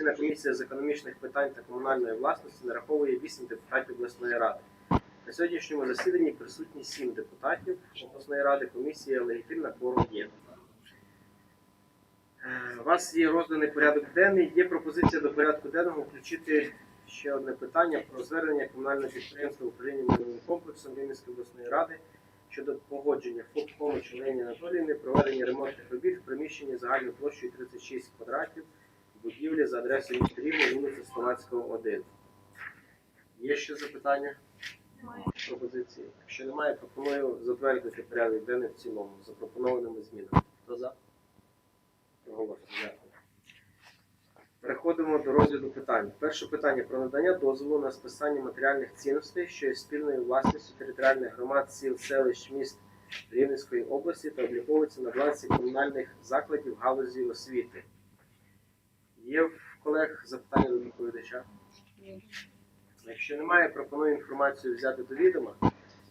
Постійна комісія з економічних питань та комунальної власності нараховує 8 депутатів обласної ради. На сьогоднішньому засіданні присутні 7 депутатів обласної ради. Комісія легітимна кворум є. Е, У вас є розданий порядок денний. Є пропозиція до порядку денного включити ще одне питання про звернення комунального підприємства управління майновим комплексом Рівненської обласної ради щодо погодження ФОП Комич Олені Анатоліївни проведення ремонтних робіт в приміщенні загальною площею 36 квадратів будівлі за адресою міста Рівне, вулиця Словацького, 1. Є ще запитання? Пропозиції? Якщо немає, пропоную затвердити порядок денний в цілому з запропонованими змінами. Хто за? Проголосно. Дякую. Переходимо до розгляду питань. Перше питання про надання дозволу на списання матеріальних цінностей, що є спільною власністю територіальних громад сіл, селищ, міст Рівненської області та обліковується на балансі комунальних закладів галузі освіти. Є в колег запитання до доповідача? Якщо немає, пропоную інформацію взяти до відома,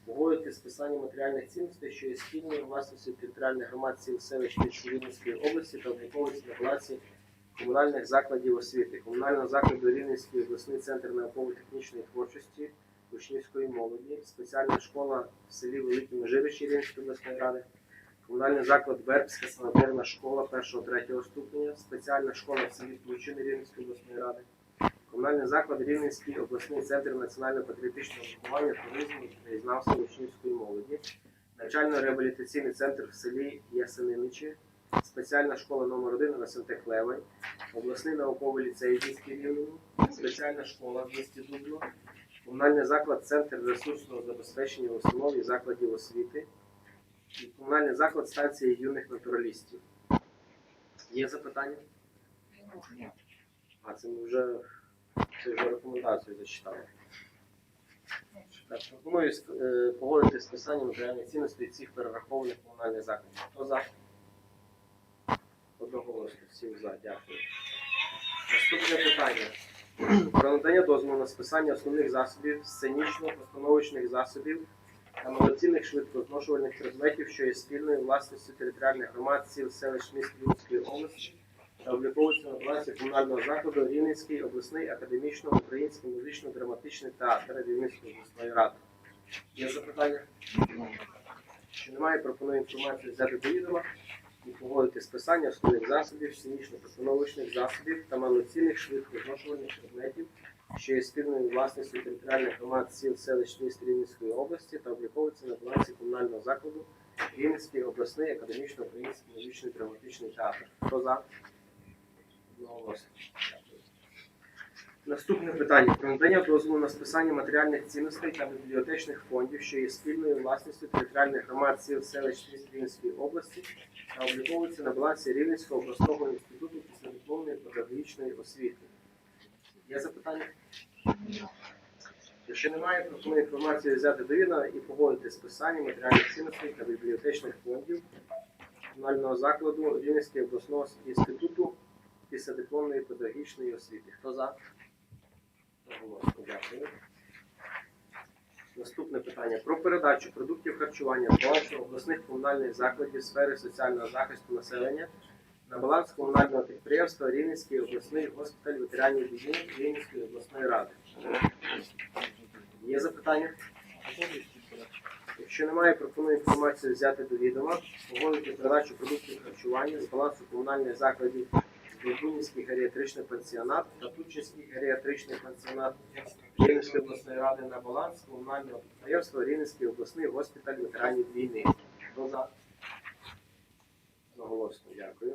погодити списання матеріальних цінностей, що є спільною власністю територіальних громад сіл, селищ, Рівненської області та обліковується на балансі комунальних закладів освіти, комунального закладу Рівненський обласний центр науково-технічної творчості учнівської молоді, спеціальна школа в селі Великі Межиричі Рівненської обласної ради, комунальний заклад Вербська санаторна школа 1-3 ступеня, спеціальна школа в селі Площини Рівненської обласної ради, комунальний заклад Рівненський обласний центр національно-патріотичного виховання, туризму та краєзнавства учнівської молоді, навчально-реабілітаційний центр в селі Ясениничі, спеціальна школа номер 1 в СМТ Клевай, обласний науковий ліцей в місті Рівному, спеціальна школа в місті Дубно, комунальний заклад Центр ресурсного забезпечення установ і закладів освіти, комунальний заклад станції юних натуралістів. Є запитання? А це ми вже, це вже рекомендацію зачитали. Так, пропоную е, погодити списання матеріальних цінностей цих перерахованих комунальних закладів. Хто за? Одноголосно, всім за, дякую. Наступне питання. Про надання дозволу на списання основних засобів, сценічно-постановочних засобів та малоцінних швидкозношувальних предметів, що є спільною власністю територіальних громад, сіл, селищ, міст Рівненської області та обліковується на балансі комунального закладу Рівненський обласний академічно-український музично-драматичний театр Рівненської обласної ради. Є запитання? Що немає, пропоную інформацію взяти до відома і погодити списання основних засобів, сценічно-постановочних засобів та малоцінних швидкозношувальних предметів, що є спільною власністю територіальних громад сіл, селищ, міст області та обліковується на балансі комунального закладу Рівненський обласний академічно-український музичний драматичний театр. Хто за? Наступне питання про надання дозволу на списання матеріальних цінностей та бібліотечних фондів, що є спільною власністю територіальних громад сіл, селищ, міст області та обліковується на балансі Рівненського обласного інституту післядипломної педагогічної освіти. Є запитання? Якщо немає, пропоную інформацію взяти до відома і погодити списання матеріальних цінностей та бібліотечних фондів комунального закладу Рівненського обласного інституту післядипломної педагогічної освіти. Хто за? Одноголосно. Дякую. Наступне питання про передачу продуктів харчування з обласних комунальних закладів сфери соціального захисту населення на баланс комунального підприємства Рівненський обласний госпіталь ветеранів війни Рівненської обласної ради. Є запитання? Якщо немає, пропоную інформацію взяти до відома, погодити передачу продуктів харчування з балансу комунальних закладів Дубинський геріатричний пансіонат та Тучинський геріатричний пансіонат Рівненської обласної ради на баланс комунального підприємства Рівненський обласний госпіталь ветеранів війни. Хто за? Одноголосно, дякую.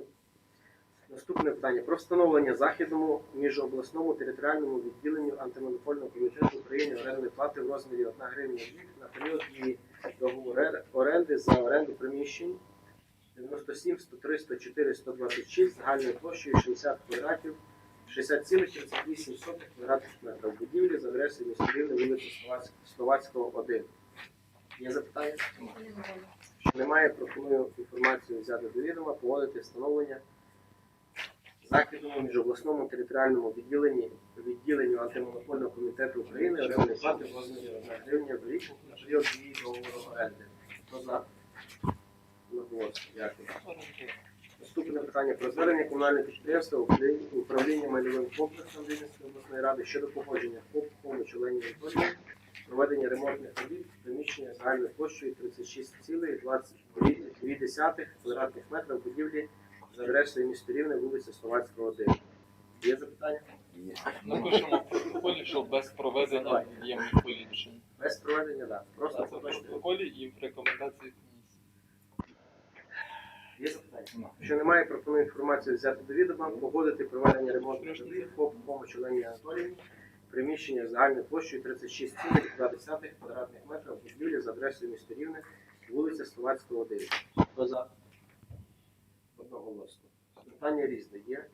Наступне питання про встановлення західному міжобласному територіальному відділенню антимонопольного комітету України орендної плати в розмірі 1 гривня в рік на період дії договору оренди за оренду приміщень 97, 103, 104, 126 загальною площею 60 квадратів, 60,38 квадратних метрів будівлі за адресою міста Рівне, вулиця Словацького, 1. Є запитання? Немає, пропоную інформацію взяти до відома, погодити встановлення західному міжобласному територіальному відділенні відділенню антимонопольного комітету України орендної плати в розмірі 1 гривня в рік на період дії договору оренди. Хто за? Одноголосно. Дякую. Наступне питання про звернення комунального підприємства управління- управління майновим комплексом Рівненської обласної ради щодо погодження ФОП Хомич Олені проведення ремонтних робіт приміщення загальною площею 36,22 квадратних метрів будівлі за адресою місто Рівне, вулиця Словацького 1. Є запитання? Напишемо в протоколі, що без проведення від'ємних поліпшень. Без проведення, так. Просто Це в протоколі і в рекомендації комісії. Є запитання? Якщо немає, пропоную інформацію взяти до відома, погодити проведення ремонтних робіт ФОП Помоч Олені Анатоліївні, приміщення загальною площею 36,2 квадратних метрів будівлі за адресою місто Рівне, вулиця Словацького 1. Хто за? Одноголосно. Питання різне є.